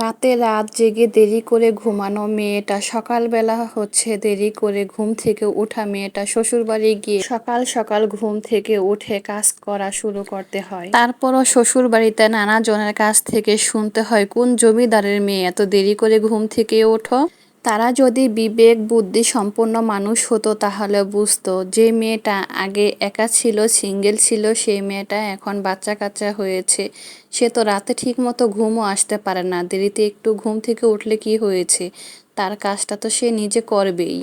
রাতে রাত জেগে দেরি করে ঘুমানো মেয়েটা, সকালবেলা হচ্ছে দেরি করে ঘুম থেকে ওঠা মেয়েটা, শ্বশুরবাড়ি গিয়ে সকাল সকাল ঘুম থেকে উঠে কাজ করা শুরু করতে হয়। তারপরও শ্বশুরবাড়িতে নানা জনের কাছ থেকে শুনতে হয়, কোন জমিদারের মেয়ে? এত দেরি করে ঘুম থেকে ওঠো? তারা যদি বিবেক, বুদ্ধি সম্পন্ন মানুষ হতো তাহলে বুঝতো, যে মেয়েটা আগে একা ছিল, সিঙ্গেল ছিল, সেই মেয়েটা এখন বাচ্চা কাচ্চা হয়েছে। সে তো রাতে ঠিক মতো ঘুমও আসতে পারে না, দেরিতে একটু ঘুম থেকে উঠলে কি হয়েছে? তার কাজটা তো সে নিজে করবেই।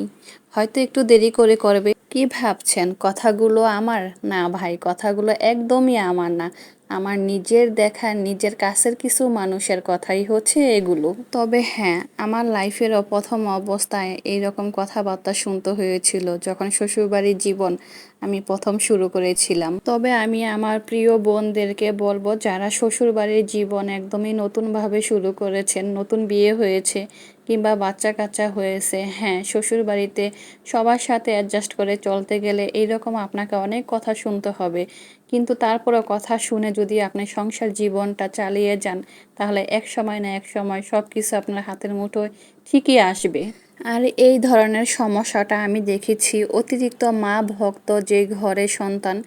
হয়তো একটু দেরি করে করবে। কি ভাবছেন? কথাগুলো আমার? না ভাই, কথাগুলো একদমই আমার না। আমার নিজের দেখা, নিজের কাছের কিছু মানুষের কথাই হচ্ছে এগুলো। তবে হ্যাঁ আমার লাইফেরও প্রথম অবস্থায় এইরকম কথাবার্তা শুনতে হয়েছিল যখন শ্বশুরবাড়ির জীবন আমি প্রথম শুরু করেছিলাম। তবে আমি আমার প্রিয় বোনদেরকে বলব, যারা শ্বশুরবাড়ির জীবন একদমই নতুনভাবে শুরু করেছেন, নতুন বিয়ে হয়েছে কিংবা বাচ্চা কাচ্চা হয়েছে হ্যাঁ শ্বশুর বাড়িতে সবার সাথে অ্যাডজাস্ট করে চলতে গেলে এইরকম আপনাকে অনেক কথা শুনতে হবে। কিন্তু তারপরও কথা শুনে যদি আপনি সংসার জীবনটা চালিয়ে যান, তাহলে এক সময় না এক সময় সব কিছু আপনার হাতের মুঠোয় ঠিকই আসবে। আর এই ধরনের সমস্যাটা আমি দেখেছি, অতিরিক্ত মা, ভক্ত, যে ঘরে সন্তান,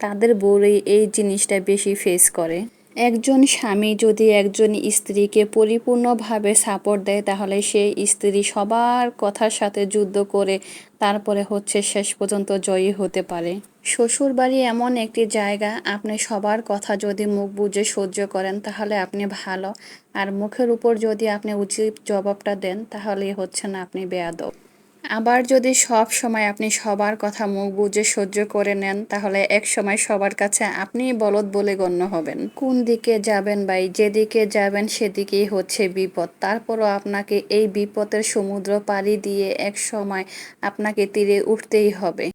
তাদের বউরেই এই জিনিসটা বেশি ফেস করে। একজন স্বামী যদি একজন স্ত্রীকে পরিপূর্ণভাবে সাপোর্ট দেয়, তাহলে সেই স্ত্রী সবার কথার সাথে যুদ্ধ করে তারপরে হচ্ছে শেষ পর্যন্ত জয়ী হতে পারে। শ্বশুরবাড়ি এমন একটি জায়গা, আপনি সবার কথা যদি মুখ বুঝে সহ্য করেন, তাহলে আপনি ভালো। আর মুখের উপর যদি আপনি উচিত জবাবটা দেন, তাহলেই হচ্ছে না আপনি বেয়াদব। আবার যদি সব সময় আপনি সবার কথা মুখ বুঝে সহ্য করে নেন, তাহলে এক সময় সবার কাছে আপনিই বলদ বলে গণ্য হবেন। কোন দিকে যাবেন ভাই? যেদিকে যাবেন, সেদিকেই হচ্ছে বিপদ। তারপরও আপনাকে এই বিপদের সমুদ্র পাড়ি দিয়ে এক সময় আপনাকে তীরে উঠতেই হবে।